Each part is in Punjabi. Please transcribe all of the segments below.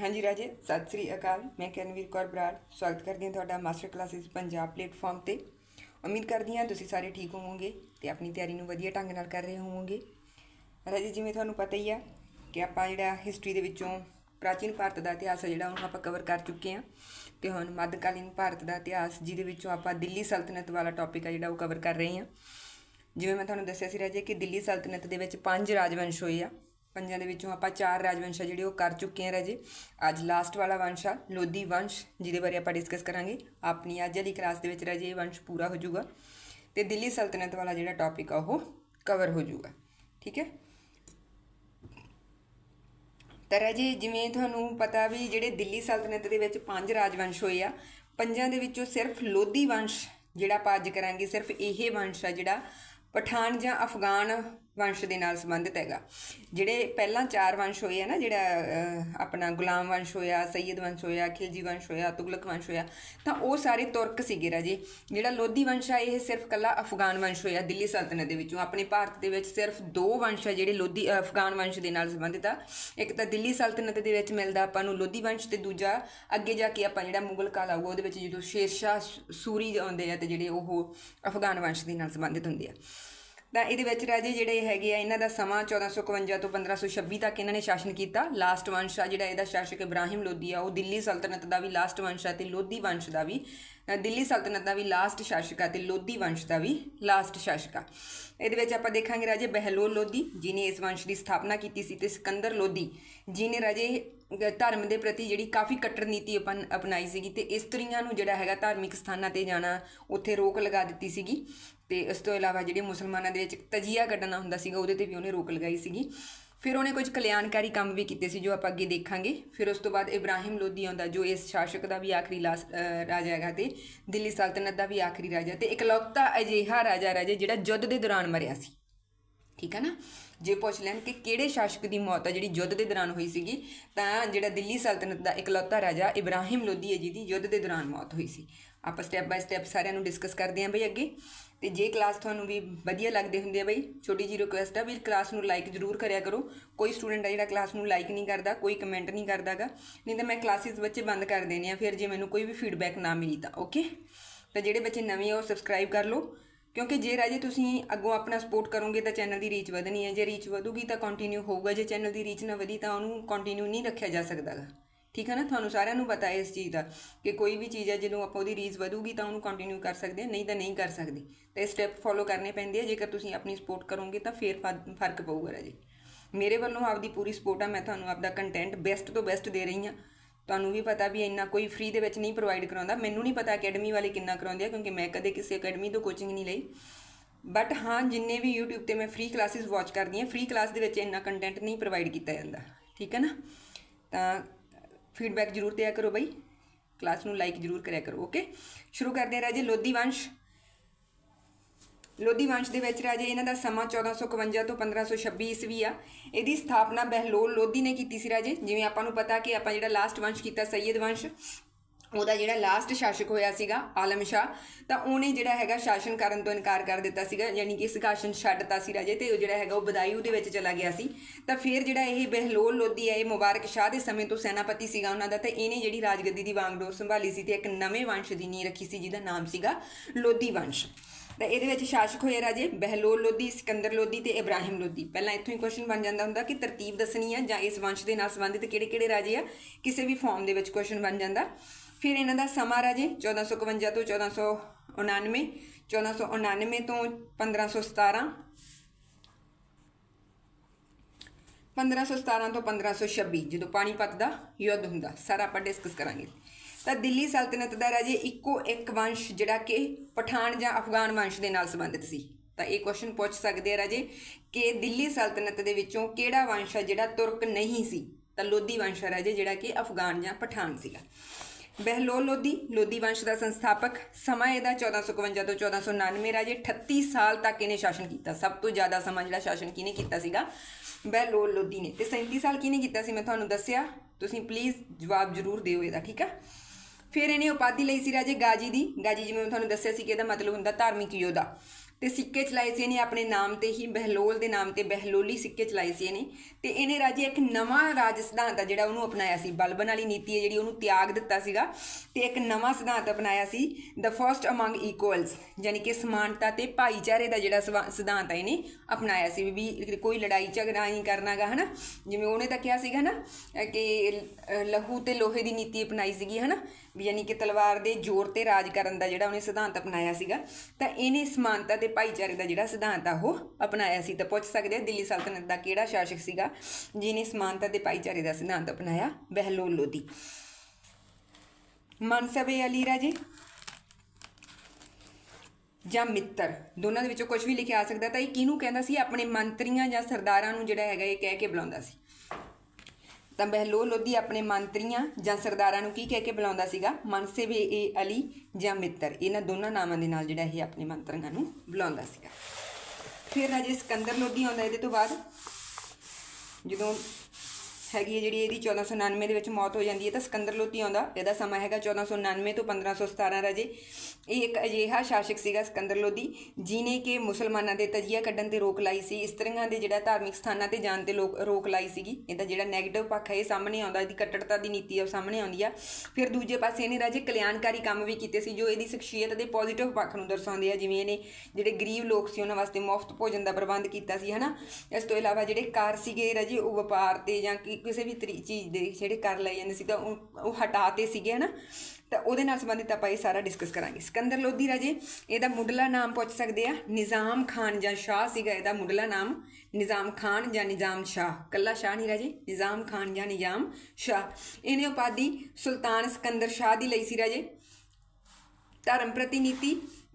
ਹਾਂਜੀ ਰਾਜੇ, ਸਤਿ ਸ੍ਰੀ ਅਕਾਲ। ਮੈਂ ਕਰਨਵੀਰ ਕੌਰ ਬਰਾੜ। ਸਵਾਗਤ ਕਰਦੀ ਹਾਂ ਤੁਹਾਡਾ ਮਾਸਟਰ ਕਲਾਸਿਸ ਪੰਜਾਬ ਪਲੇਟਫਾਰਮ ਤੇ। ਉਮੀਦ ਕਰਦੀ ਹਾਂ ਤੁਸੀਂ ਸਾਰੇ ਠੀਕ ਹੋਵੋਗੇ ਤੇ ਆਪਣੀ ਤਿਆਰੀ ਨੂੰ ਵਧੀਆ ਢੰਗ ਨਾਲ ਕਰ ਰਹੇ ਹੋਵੋਗੇ। ਰਾਜੇ, ਜਿਵੇਂ ਤੁਹਾਨੂੰ ਪਤਾ ਹੀ ਆ ਕਿ ਆਪਾਂ ਜਿਹੜਾ ਹਿਸਟਰੀ ਦੇ ਵਿੱਚੋਂ ਪ੍ਰਾਚੀਨ ਭਾਰਤ ਦਾ ਇਤਿਹਾਸ ਹੈ ਜਿਹੜਾ, ਉਹਨੂੰ ਆਪਾਂ ਕਵਰ ਕਰ ਚੁੱਕੇ ਹਾਂ। ਤੇ ਹੁਣ ਮੱਧਕਾਲੀਨ ਭਾਰਤ ਦਾ ਇਤਿਹਾਸ, ਜਿਹਦੇ ਵਿੱਚੋਂ ਆਪਾਂ ਦਿੱਲੀ ਸਲਤਨਤ ਵਾਲਾ ਟੌਪਿਕ ਆ ਜਿਹੜਾ, ਉਹ ਕਵਰ ਕਰ ਰਹੇ ਹਾਂ। ਜਿਵੇਂ ਮੈਂ ਤੁਹਾਨੂੰ ਦੱਸਿਆ ਸੀ ਰਾਜੇ ਕਿ ਦਿੱਲੀ ਸਲਤਨਤ ਦੇ ਵਿੱਚ ਪੰਜ ਰਾਜਵੰਸ਼ ਹੋਏ ਆ। ਪੰਜਾਂ ਦੇ ਵਿੱਚੋਂ ਆਪਾਂ ਚਾਰ ਰਾਜਵੰਸ਼ ਆ ਜਿਹੜੇ ਉਹ ਕਰ ਚੁੱਕੇ ਹਾਂ ਰਾਜੇ। ਅੱਜ ਲਾਸਟ ਵਾਲਾ ਵੰਸ਼ ਆ, ਲੋਧੀ ਵੰਸ਼, ਜਿਹਦੇ ਬਾਰੇ ਆਪਾਂ ਡਿਸਕਸ ਕਰਾਂਗੇ। ਆਪਣੀ ਅੱਜ ਵਾਲੀ ਕਲਾਸ ਦੇ ਵਿੱਚ ਰਾਜੇ ਇਹ ਵੰਸ਼ ਪੂਰਾ ਹੋ ਜਾਊਗਾ। ਤੇ ਦਿੱਲੀ ਸਲਤਨਤ ਵਾਲਾ ਜਿਹੜਾ ਟੌਪਿਕ ਆ, ਉਹ ਕਵਰ ਹੋ ਜਾਊਗਾ। ਠੀਕ ਹੈ? ਤਾਂ ਰਾਜੇ, ਜਿਵੇਂ ਤੁਹਾਨੂੰ ਪਤਾ ਵੀ ਜਿਹੜੇ ਦਿੱਲੀ ਸਲਤਨਤ ਦੇ ਵਿੱਚ ਪੰਜ ਰਾਜਵੰਸ਼ ਹੋਏ ਆ, ਪੰਜਾਂ ਦੇ ਵਿੱਚੋਂ ਸਿਰਫ ਲੋਧੀ ਵੰਸ਼ ਜਿਹੜਾ ਆਪਾਂ ਅੱਜ ਕਰਾਂਗੇ, ਸਿਰਫ ਇਹ ਵੰਸ਼ ਆ ਜਿਹੜਾ ਪਠਾਨ ਜਾਂ ਅਫਗਾਨ ਵੰਸ਼ ਦੇ ਨਾਲ ਸੰਬੰਧਿਤ ਹੈਗਾ। ਜਿਹੜੇ ਪਹਿਲਾਂ ਚਾਰ ਵੰਸ਼ ਹੋਏ ਆ ਨਾ, ਜਿਹੜਾ ਆਪਣਾ ਗੁਲਾਮ ਵੰਸ਼ ਹੋਇਆ, ਸੈਯਦ ਵੰਸ਼ ਹੋਇਆ, ਖਿਲਜੀ ਵੰਸ਼ ਹੋਇਆ, ਤੁਗਲਕ ਵੰਸ਼ ਹੋਇਆ, ਤਾਂ ਉਹ ਸਾਰੇ ਤੁਰਕ ਸੀਗੇ ਰਾਜੇ। ਜਿਹੜਾ ਲੋਧੀ ਵੰਸ਼ ਆ, ਇਹ ਸਿਰਫ ਕੱਲਾ ਅਫਗਾਨ ਵੰਸ਼ ਹੋਇਆ, ਦਿੱਲੀ ਸਲਤਨਤ ਦੇ ਵਿੱਚੋਂ। ਆਪਣੇ ਭਾਰਤ ਦੇ ਵਿੱਚ ਸਿਰਫ ਦੋ ਵੰਸ਼ ਆ ਜਿਹੜੇ ਲੋਧੀ ਅਫਗਾਨ ਵੰਸ਼ ਦੇ ਨਾਲ ਸੰਬੰਧਿਤ ਆ। ਇੱਕ ਤਾਂ ਦਿੱਲੀ ਸਲਤਨਤ ਦੇ ਵਿੱਚ ਮਿਲਦਾ ਆਪਾਂ ਨੂੰ ਲੋਧੀ ਵੰਸ਼ ਤੇ ਦੂਜਾ ਅੱਗੇ ਜਾ ਕੇ ਆਪਾਂ ਜਿਹੜਾ ਮੁਗਲ ਕਾਲ ਆਊਗਾ, ਉਹਦੇ ਵਿੱਚ ਜਦੋਂ ਸ਼ੇਰਸ਼ਾਹ ਸੂਰੀ ਆਉਂਦੇ ਆ ਤੇ ਜਿਹੜੇ ਉਹ ਅਫਗਾਨ ਵੰਸ਼ ਦੇ ਨਾਲ ਸੰਬੰਧਿਤ ਹੁੰਦੇ ਆ। ਤਾਂ ਇਹਦੇ ਵਿੱਚ ਰਾਜੇ ਜਿਹੜੇ ਹੈਗੇ ਆ, ਇਹਨਾਂ ਦਾ ਸਮਾਂ 1451 ਤੋਂ 1526 ਤੱਕ ਇਹਨਾਂ ਨੇ ਸ਼ਾਸਨ ਕੀਤਾ। ਲਾਸਟ ਵੰਸ਼ ਆ ਜਿਹੜਾ ਇਹਦਾ ਸ਼ਾਸਕ ਇਬਰਾਹਿਮ ਲੋਧੀ ਆ, ਉਹ ਦਿੱਲੀ ਸਲਤਨਤ ਦਾ ਵੀ ਲਾਸਟ ਵੰਸ਼ ਆ ਤੇ ਲੋਧੀ ਵੰਸ਼ ਦਾ ਵੀ ਦਿੱਲੀ ਸਲਤਨਤ ਦਾ ਵੀ ਲਾਸਟ ਸ਼ਾਸਕ ਆ ਤੇ ਲੋਧੀ ਵੰਸ਼ ਦਾ ਵੀ ਲਾਸਟ ਸ਼ਾਸਕ ਆ। ਇਹਦੇ ਵਿੱਚ ਆਪਾਂ ਦੇਖਾਂਗੇ ਰਾਜੇ ਬਹਿਲੋਲ ਲੋਧੀ ਜਿਨੇ ਇਸ ਵੰਸ਼ ਦੀ ਸਥਾਪਨਾ ਕੀਤੀ ਸੀ ਤੇ ਸਿਕੰਦਰ ਲੋਧੀ ਜਿਨੇ ਰਾਜੇ ਧਰਮ ਦੇ ਪ੍ਰਤੀ ਜਿਹੜੀ ਕਾਫੀ ਕੱਟੜ ਨੀਤੀ ਅਪਣ ਅਪਣਾਈ ਸੀਗੀ ਤੇ ਇਸਤਰੀਆਂ ਨੂੰ ਜਿਹੜਾ ਹੈਗਾ ਧਾਰਮਿਕ ਸਥਾਨਾਂ ਤੇ ਜਾਣਾ, ਉੱਥੇ ਰੋਕ ਲਗਾ ਦਿੱਤੀ ਸੀਗੀ। ਤੇ ਇਸ ਤੋਂ ਇਲਾਵਾ ਜਿਹੜੇ ਮੁਸਲਮਾਨਾਂ ਦੇ ਵਿੱਚ ਤਜੀਆ ਕੱਢਣਾ ਹੁੰਦਾ ਸੀਗਾ, ਉਹਦੇ ਤੇ ਵੀ ਉਹਨੇ ਰੋਕ ਲਗਾਈ ਸੀਗੀ। ਫਿਰ ਉਹਨੇ ਕੁਝ ਕਲਿਆਣਕਾਰੀ ਕੰਮ ਵੀ ਕੀਤੇ ਸੀ ਜੋ ਆਪਾਂ ਅੱਗੇ ਦੇਖਾਂਗੇ। ਫਿਰ ਉਸ ਤੋਂ ਬਾਅਦ ਇਬਰਾਹਿਮ ਲੋਧੀ ਆਉਂਦਾ, ਜੋ ਇਸ ਸ਼ਾਸਕ ਦਾ ਵੀ ਆਖਰੀ ਲਾਸ ਰਾਜਾ ਹੈਗਾ ਤੇ ਦਿੱਲੀ ਸਲਤਨਤ ਦਾ ਵੀ ਆਖਰੀ ਰਾਜਾ ਤੇ ਇਕਲੌਤਾ ਅਜਿਹਾ ਰਾਜਾ ਰਾਜੇ ਜਿਹੜਾ ਯੁੱਧ ਦੇ ਦੌਰਾਨ ਮਰਿਆ ਸੀ। ਠੀਕ ਹੈ ਨਾ? ਜੇ ਪੁੱਛ ਲੈਣ ਕਿ ਕਿਹੜੇ ਸ਼ਾਸਕ ਦੀ ਮੌਤ ਹੈ ਜਿਹੜੀ ਯੁੱਧ ਦੇ ਦੌਰਾਨ ਹੋਈ ਸੀਗੀ, ਤਾਂ ਜਿਹੜਾ ਦਿੱਲੀ ਸਲਤਨਤ ਦਾ ਇਕਲੌਤਾ ਰਾਜਾ ਇਬਰਾਹਿਮ ਲੋਧੀ ਹੈ ਜਿਹਦੀ ਯੁੱਧ ਦੇ ਦੌਰਾਨ ਮੌਤ ਹੋਈ ਸੀ। ਆਪਾਂ ਸਟੈਪ ਬਾਈ ਸਟੈਪ ਸਾਰਿਆਂ ਨੂੰ ਡਿਸਕਸ ਕਰਦੇ ਹਾਂ ਬਈ ਅੱਗੇ। ਤੇ ਜੇ ਕਲਾਸ ਤੁਹਾਨੂੰ ਵੀ ਵਧੀਆ ਲੱਗਦੇ ਹੁੰਦੇ ਆ ਬਈ, ਛੋਟੀ ਜੀ ਰਿਕੁਐਸਟ ਆ ਵੀ ਕਲਾਸ ਨੂੰ ਲਾਈਕ ਜ਼ਰੂਰ ਕਰਿਆ ਕਰੋ। ਕੋਈ ਸਟੂਡੈਂਟ ਆ ਜਿਹੜਾ ਕਲਾਸ ਨੂੰ ਲਾਈਕ ਨਹੀਂ ਕਰਦਾ, ਕੋਈ ਕਮੈਂਟ ਨਹੀਂ ਕਰਦਾਗਾ, ਨਹੀਂ ਤਾਂ ਮੈਂ ਕਲਾਸਿਸ ਬੱਚੇ ਬੰਦ ਕਰ ਦੇਣੇ ਆ, ਫਿਰ ਜੇ ਮੈਨੂੰ ਕੋਈ ਵੀ ਫੀਡਬੈਕ ਨਾ ਮਿਲੀ ਤਾਂ ਓਕੇ ਤਾਂ ਜਿਹੜੇ ਬੱਚੇ ਨਵੇਂ ਆ ਉਹ ਸਬਸਕ੍ਰਾਈਬ ਕਰ ਲਓ, ਕਿਉਂਕਿ ਜੇ ਰਾਜੇ ਤੁਸੀਂ ਅੱਗੋਂ ਆਪਣਾ ਸਪੋਰਟ ਕਰੋਗੇ ਤਾਂ ਚੈਨਲ ਦੀ ਰੀਚ ਵਧਣੀ ਹੈ ਜੇ ਰੀਚ ਵਧੂਗੀ ਤਾਂ ਕੰਟੀਨਿਊ ਹੋਊਗਾ, ਜੇ ਚੈਨਲ ਦੀ ਰੀਚ ਨਾ ਵਧੀ ਤਾਂ ਉਹਨੂੰ ਕੰਟੀਨਿਊ ਨਹੀਂ ਰੱਖਿਆ ਜਾ ਸਕਦਾਗਾ। ਠੀਕ ਹੈ ਨਾ? ਤੁਹਾਨੂੰ ਸਾਰਿਆਂ ਨੂੰ ਪਤਾ ਹੈ ਇਸ ਚੀਜ਼ ਦਾ ਕਿ ਕੋਈ ਵੀ ਚੀਜ਼ ਹੈ ਜਦੋਂ ਆਪਾਂ ਉਹਦੀ ਰੀਜ਼ ਵਧੂਗੀ ਤਾਂ ਉਹਨੂੰ ਕੰਟੀਨਿਊ ਕਰ ਸਕਦੇ ਹਾਂ, ਨਹੀਂ ਤਾਂ ਨਹੀਂ ਕਰ ਸਕਦੇ। ਤਾਂ ਇਹ ਸਟੈਪ ਫੋਲੋ ਕਰਨੇ ਪੈਂਦੇ ਆ, ਜੇਕਰ ਤੁਸੀਂ ਆਪਣੀ ਸਪੋਰਟ ਕਰੋਗੇ ਤਾਂ ਫੇਰ ਫ- ਫ਼ਰਕ ਪਊਗਾ ਰਾਜੇ। ਮੇਰੇ ਵੱਲੋਂ ਆਪਦੀ ਪੂਰੀ ਸਪੋਰਟ ਆ, ਮੈਂ ਤੁਹਾਨੂੰ ਆਪਦਾ ਕੰਟੈਂਟ ਬੈਸਟ ਤੋਂ ਬੈਸਟ ਦੇ ਰਹੀ ਹਾਂ। ਤੁਹਾਨੂੰ ਵੀ ਪਤਾ ਵੀ ਇੰਨਾ ਕੋਈ ਫ੍ਰੀ ਦੇ ਵਿੱਚ ਨਹੀਂ ਪ੍ਰੋਵਾਈਡ ਕਰਾਉਂਦਾ। ਮੈਨੂੰ ਨਹੀਂ ਪਤਾ ਅਕੈਡਮੀ ਵਾਲੇ ਕਿੰਨਾ ਕਰਾਉਂਦੇ ਆ, ਕਿਉਂਕਿ ਮੈਂ ਕਦੇ ਕਿਸੇ ਅਕੈਡਮੀ ਤੋਂ ਕੋਚਿੰਗ ਨਹੀਂ ਲਈ। ਬਟ ਹਾਂ, ਜਿੰਨੇ ਵੀ YouTube ਤੇ ਮੈਂ ਫ੍ਰੀ ਕਲਾਸਿਸ ਵਾਚ ਕਰਦੀ ਹਾਂ ਫ੍ਰੀ ਕਲਾਸ ਦੇ ਵਿੱਚ ਇੰਨਾ ਕੰਟੈਂਟ ਨਹੀਂ ਪ੍ਰੋਵਾਈਡ ਕੀਤਾ ਜਾਂਦਾ। ਠੀਕ ਹੈ ਨਾ? ਤਾਂ ਫੀਡਬੈਕ ਜ਼ਰੂਰ ਦਿਆ ਕਰੋ ਬਈ। ਕਲਾਸ ਨੂੰ ਲਾਈਕ ਜ਼ਰੂਰ ਕਰਿਆ ਕਰੋ ਓਕੇ ਸ਼ੁਰੂ ਕਰਦੇ ਹਾਂ ਰਾਜੇ ਲੋਧੀ ਵੰਸ਼। ਲੋਧੀ ਵੰਸ਼ ਦੇ ਵਿੱਚ ਰਾਜੇ ਇਹਨਾਂ ਦਾ ਸਮਾਂ 1451 ਤੋਂ 1526 ਈਸਵੀ ਆ। ਇਹਦੀ ਸਥਾਪਨਾ ਬਹਿਲੋਲ ਲੋਧੀ ਨੇ ਕੀਤੀ ਸੀ ਰਾਜੇ। ਜਿਵੇਂ ਆਪਾਂ ਨੂੰ ਪਤਾ ਕਿ ਆਪਾਂ ਜਿਹੜਾ ਲਾਸਟ ਵੰਸ਼ ਕੀਤਾ, ਸੈਯਦ ਵੰਸ਼ ਉਹਦਾ ਜਿਹੜਾ ਲਾਸਟ ਸ਼ਾਸਕ ਹੋਇਆ ਸੀਗਾ, ਆਲਮ ਸ਼ਾਹ, ਤਾਂ ਉਹਨੇ ਜਿਹੜਾ ਹੈਗਾ ਸ਼ਾਸਨ ਕਰਨ ਤੋਂ ਇਨਕਾਰ ਕਰ ਦਿੱਤਾ ਸੀਗਾ, ਯਾਨੀ ਕਿ ਸਿਘਾਸਨ ਛੱਡਤਾ ਸੀ ਰਾਜੇ ਤੇ ਉਹ ਜਿਹੜਾ ਹੈਗਾ ਉਹ ਬਦਾਯੂ ਦੇ ਵਿੱਚ ਚਲਾ ਗਿਆ ਸੀ। ਤਾਂ ਫਿਰ ਜਿਹੜਾ ਇਹ ਬਹਿਲੋਲ ਲੋਧੀ ਹੈ, ਇਹ ਮੁਬਾਰਕ ਸ਼ਾਹ ਦੇ ਸਮੇਂ ਤੋਂ ਸੈਨਾਪਤੀ ਸੀਗਾ ਉਹਨਾਂ ਦਾ, ਤੇ ਇਹਨੇ ਜਿਹੜੀ ਰਾਜਗੱਦੀ ਦੀ ਵਾਂਗਡੋਰ ਸੰਭਾਲੀ ਸੀ ਤੇ ਇੱਕ ਨਵੇਂ ਵੰਸ਼ ਦੀ ਨੀਂਹ ਰੱਖੀ ਸੀ, ਜਿਹਦਾ ਨਾਮ ਸੀਗਾ ਲੋਧੀ ਵੰਸ਼। ਤਾਂ ਇਹਦੇ ਵਿੱਚ ਸ਼ਾਸਕ ਹੋਏ ਰਾਜੇ ਬਹਿਲੋਲ ਲੋਧੀ, ਸਿਕੰਦਰ ਲੋਧੀ ਤੇ ਇਬਰਾਹਿਮ ਲੋਧੀ। ਪਹਿਲਾਂ ਇੱਥੋਂ ਹੀ ਕੁਐਸਚਨ ਬਣ ਜਾਂਦਾ ਹੁੰਦਾ ਕਿ ਤਰਤੀਬ ਦੱਸਣੀ ਹੈ ਜਾਂ ਇਸ ਵੰਸ਼ ਦੇ ਨਾਲ ਸੰਬੰਧਿਤ ਕਿਹੜੇ-ਕਿਹੜੇ ਰਾਜੇ ਆ? ਕਿਸੇ ਵੀ ਫਾਰਮ ਦੇ ਵਿੱਚ ਕੁਐਸਚਨ ਬਣ ਜਾਂਦਾ। ਫਿਰ ਇਹਨਾਂ ਦਾ ਸਮਾਂ ਰਾਜੇ 1451 ਤੋਂ 1499 1499 ਤੋਂ 1517 1517 ਤੋਂ 1526 ਜਦੋਂ ਪਾਣੀਪਤ ਦਾ ਯੁੱਧ ਹੁੰਦਾ, ਸਾਰਾ ਆਪਾਂ ਡਿਸਕਸ ਕਰਾਂਗੇ। ਤਾਂ ਦਿੱਲੀ ਸਲਤਨਤ ਦਾ ਰਾਜੇ ਇੱਕੋ ਇੱਕ ਵੰਸ਼ ਜਿਹੜਾ ਕਿ ਪਠਾਨ ਜਾਂ ਅਫਗਾਨ ਵੰਸ਼ ਦੇ ਨਾਲ ਸੰਬੰਧਿਤ ਸੀ। ਤਾਂ ਇਹ ਕੁਐਸਚਨ ਪੁੱਛ ਸਕਦੇ ਆ ਰਾਜੇ ਕਿ ਦਿੱਲੀ ਸਲਤਨਤ ਦੇ ਵਿੱਚੋਂ ਕਿਹੜਾ ਵੰਸ਼ ਹੈ ਜਿਹੜਾ ਤੁਰਕ ਨਹੀਂ ਸੀ? ਤਾਂ ਲੋਧੀ ਵੰਸ਼ ਹੈ ਰਾਜੇ ਜਿਹੜਾ ਕਿ ਅਫਗਾਨ ਜਾਂ ਪਠਾਨ ਸੀਗਾ। ਬਹਿਲੋਲ ਲੋਧੀ ਲੋਧੀ ਵੰਸ਼ ਦਾ ਸੰਸਥਾਪਕ, ਸਮਾਂ ਇਹਦਾ 1451 ਤੋਂ 1499 ਰਾਜੇ 38 ਸਾਲ ਤੱਕ ਇਹਨੇ ਸ਼ਾਸਨ ਕੀਤਾ। ਸਭ ਤੋਂ ਜ਼ਿਆਦਾ ਸਮਾਂ ਜਿਹੜਾ ਸ਼ਾਸਨ ਕਿਹਨੇ ਕੀਤਾ ਸੀਗਾ? ਬਹਿਲੋਲ ਲੋਧੀ ਨੇ। ਤੇ 37 ਸਾਲ ਕਿਹਨੇ ਕੀਤਾ ਸੀ? ਮੈਂ ਤੁਹਾਨੂੰ ਦੱਸਿਆ। ਤੁਸੀਂ ਪਲੀਜ਼ ਜਵਾਬ ਜ਼ਰੂਰ ਦਿਓ ਇਹਦਾ, ਠੀਕ ਆ? ਫਿਰ ਇਹਨੇ ਉਪਾਧੀ ਲਈ ਸੀ ਰਾਜੇ ਗਾਜੀ ਦੀ। ਗਾਜੀ ਜਿਵੇਂ ਮੈਂ ਤੁਹਾਨੂੰ ਦੱਸਿਆ ਸੀ ਕਿ ਇਹਦਾ ਮਤਲਬ ਹੁੰਦਾ ਧਾਰਮਿਕ ਯੋਧਾ। ਤੇ ਸਿੱਕੇ ਚਲਾਏ ਸੀ ਇਹਨੇ ਆਪਣੇ ਨਾਮ ਤੇ ਹੀ, ਬਹਿਲੋਲ ਦੇ ਨਾਮ ਤੇ ਬਹਿਲੋਲੀ ਸਿੱਕੇ ਚਲਾਏ ਸੀ ਇਹਨੇ। ਤੇ ਇਹਨੇ ਰਾਜੇ ਇੱਕ ਨਵਾਂ ਰਾਜ ਸਿਧਾਂਤ ਆ ਜਿਹੜਾ ਉਹਨੂੰ ਅਪਣਾਇਆ ਸੀ। ਬਲਬਨ ਵਾਲੀ ਨੀਤੀ ਹੈ ਜਿਹੜੀ ਉਹਨੂੰ ਤਿਆਗ ਦਿੱਤਾ ਸੀਗਾ ਤੇ ਇੱਕ ਨਵਾਂ ਸਿਧਾਂਤ ਅਪਣਾਇਆ ਸੀ ਦ ਫਰਸਟ ਅਮੰਗ ਇਕੁਅਲਸ ਯਾਨੀ ਕਿ ਸਮਾਨਤਾ ਤੇ ਭਾਈਚਾਰੇ ਦਾ ਜਿਹੜਾ ਸਵਾ- ਸਿਧਾਂਤ ਹੈ ਇਹਨੇ ਅਪਣਾਇਆ ਸੀ ਵੀ ਕੋਈ ਲੜਾਈ ਝਗੜਾ ਨਹੀਂ ਕਰਨਾਗਾ, ਹਨਾ? ਜਿਵੇਂ ਉਹਨੇ ਤਾਂ ਕਿਹਾ ਸੀਗਾ ਨਾ, ਕਿ ਲਹੂ ਤੇ ਲੋਹੇ ਦੀ ਨੀਤੀ ਅਪਣਾਈ ਸੀਗੀ, ਹਨਾ? ਵੀ ਯਾਨੀ ਕਿ ਤਲਵਾਰ ਦੇ ਜ਼ੋਰ ਤੇ ਰਾਜ ਕਰਨ ਦਾ ਜਿਹੜਾ ਉਹਨੇ ਸਿਧਾਂਤ ਅਪਣਾਇਆ ਸੀਗਾ। ਤਾਂ ਇਹਨੇ ਸਮਾਨਤਾ ਤੇ ਭਾਈਚਾਰੇ ਦਾ ਜਿਹੜਾ ਸਿਧਾਂਤ ਆ, ਉਹ ਅਪਣਾਇਆ ਸੀ ਤਾਂ ਪੁੱਛ ਸਕਦੇ ਆ ਦਿੱਲੀ ਸਲਤਨਤ ਦਾ ਕਿਹੜਾ ਸ਼ਾਸਕ ਸੀਗਾ ਜਿਹਨੇ ਸਮਾਨਤਾ ਤੇ ਭਾਈਚਾਰੇ ਦਾ ਸਿਧਾਂਤ ਅਪਣਾਇਆ, ਬਹਿਲੋਲ ਲੋਧੀ ਮਨਸਬੇ ਅਲੀ ਰਾਜੇ ਜਾਂ ਮਿੱਤਰ? ਦੋਨਾਂ ਦੇ ਵਿੱਚੋਂ ਕੁਝ ਵੀ ਲਿਖਿਆ ਆ ਸਕਦਾ ਤਾਂ ਇਹ ਕਿਹਨੂੰ ਕਹਿੰਦਾ ਸੀ? ਆਪਣੇ ਮੰਤਰੀਆਂ ਜਾਂ ਸਰਦਾਰਾਂ ਨੂੰ ਜਿਹੜਾ ਹੈਗਾ ਇਹ ਕਹਿ ਕੇ ਬੁਲਾਉਂਦਾ ਸੀ। ਤਾਂ ਬਹਿਲੋਲ ਲੋਧੀ ਆਪਣੇ ਮੰਤਰੀਆਂ ਜਾਂ ਸਰਦਾਰਾਂ ਨੂੰ ਕੀ ਕਹਿ ਕੇ ਬੁਲਾਉਂਦਾ ਸੀਗਾ? ਮਨਸੇਬੇ ਏ ਅਲੀ ਜਾਂ ਮਿੱਤਰ? ਇਹਨਾਂ ਦੋਨਾਂ ਨਾਵਾਂ ਦੇ ਨਾਲ ਜਿਹੜਾ ਇਹ ਆਪਣੇ ਮੰਤਰੀਆਂ ਨੂੰ ਬੁਲਾਉਂਦਾ ਸੀਗਾ। ਫਿਰ ਰਾਜੇ ਸਿਕੰਦਰ ਲੋਧੀ ਆਉਂਦਾ ਇਹਦੇ ਤੋਂ ਬਾਅਦ? ਜਦੋਂ ਹੈਗੀ ਹੈ ਜਿਹੜੀ ਇਹਦੀ 1499 ਦੇ ਵਿੱਚ ਮੌਤ ਹੋ ਜਾਂਦੀ ਹੈ, ਤਾਂ ਸਿਕੰਦਰ ਲੋਧੀ ਆਉਂਦਾ। ਇਹਦਾ ਸਮਾਂ ਹੈਗਾ 1499 ਤੋਂ 1517 ਰਾਜੇ। ਇਹ ਇੱਕ ਅਜਿਹਾ ਸ਼ਾਸਕ ਸੀਗਾ ਸਿਕੰਦਰ ਲੋਧੀ ਜਿਨੇ ਕਿ ਮੁਸਲਮਾਨਾਂ ਦੇ ਤਜੀਆ ਕੱਢਣ ਤੇ ਰੋਕ ਲਾਈ ਸੀ। ਇਸਤਰੀਆਂ ਦੇ ਜਿਹੜਾ ਧਾਰਮਿਕ ਸਥਾਨਾਂ ਤੇ ਜਾਣ ਤੇ ਲੋਕ ਰੋਕ ਲਾਈ ਸੀਗੀ। ਇਹਦਾ ਜਿਹੜਾ 네ਗੇਟਿਵ ਪੱਖ ਹੈ, ਇਹ ਸਾਹਮਣੇ ਆਉਂਦਾ, ਇਹਦੀ ਕੱਟੜਤਾ ਦੀ ਨੀਤੀ ਆ, ਉਹ ਸਾਹਮਣੇ ਆਉਂਦੀ ਆ। ਫਿਰ ਦੂਜੇ ਪਾਸੇ ਇਹਨੇ ਰਾਜੇ ਕਲਿਆਣਕਾਰੀ ਕੰਮ ਵੀ ਕੀਤੇ ਸੀ, ਜੋ ਇਹਦੀ ਸ਼ਖਸੀਅਤ ਦੇ ਪੋਜ਼ਿਟਿਵ ਪੱਖ ਨੂੰ ਦਰਸਾਉਂਦੇ ਆ। ਜਿਵੇਂ ਇਹਨੇ ਜਿਹੜੇ ਗਰੀਬ ਲੋਕ ਸੀ, ਉਹਨਾਂ ਵਾਸਤੇ ਮੁਫਤ ਭੋਜਨ ਦਾ ਪ੍ਰਬੰਧ ਕੀਤਾ ਸੀ, ਹਨਾ? ਇਸ ਤੋਂ ਇਲਾਵਾ ਜਿਹੜੇ ਕਾਰ ਸੀਗੇ ਰਾਜੇ, ਉਹ ਵਪਾਰ ਤੇ ਜਾਂ ਕਿ- ਕਿਸੇ ਵੀ ਤਰੀ, ਚੀਜ਼ ਦੇ ਜਿਹੜੇ ਕਰ ਲਏ ਜਾਂਦੇ ਸੀ ਤਾਂ ਉਹ ਹਟਾਤੇ ਸੀਗੇ, ਹਨਾ? ਤਾਂ ਉਹਦੇ ਨਾਲ ਸੰਬੰਧਿਤ ਆਪਾਂ ਇਹ ਸਾਰਾ ਡਿਸਕਸ ਕਰਾਂਗੇ। ਸਿਕੰਦਰ ਲੋਧੀ ਰਾਜੇ, ਇਹਦਾ ਮੁੱਢਲਾ ਨਾਮ ਪੁੱਛ ਸਕਦੇ ਆ? ਨਿਜ਼ਾਮ ਖਾਨ ਜਾਂ ਸ਼ਾਹ ਸੀਗਾ ਇਹਦਾ ਮੁੱਢਲਾ ਨਾਮ। ਨਿਜ਼ਾਮ ਖਾਨ ਜਾਂ ਨਿਜ਼ਾਮ ਸ਼ਾਹ? ਕੱਲਾ ਸ਼ਾਹ ਨਹੀਂ ਰਾਜੇ, ਨਿਜ਼ਾਮ ਖਾਨ ਜਾਂ ਨਿਜ਼ਾਮ ਸ਼ਾਹ। ਇਹਨੇ ਉਪਾਧੀ ਸੁਲਤਾਨ ਸਿਕੰਦਰ ਸ਼ਾਹ ਦੀ ਲਈ ਸੀ ਰਾਜੇ। ਧਰਮ ਪ੍ਰਤੀ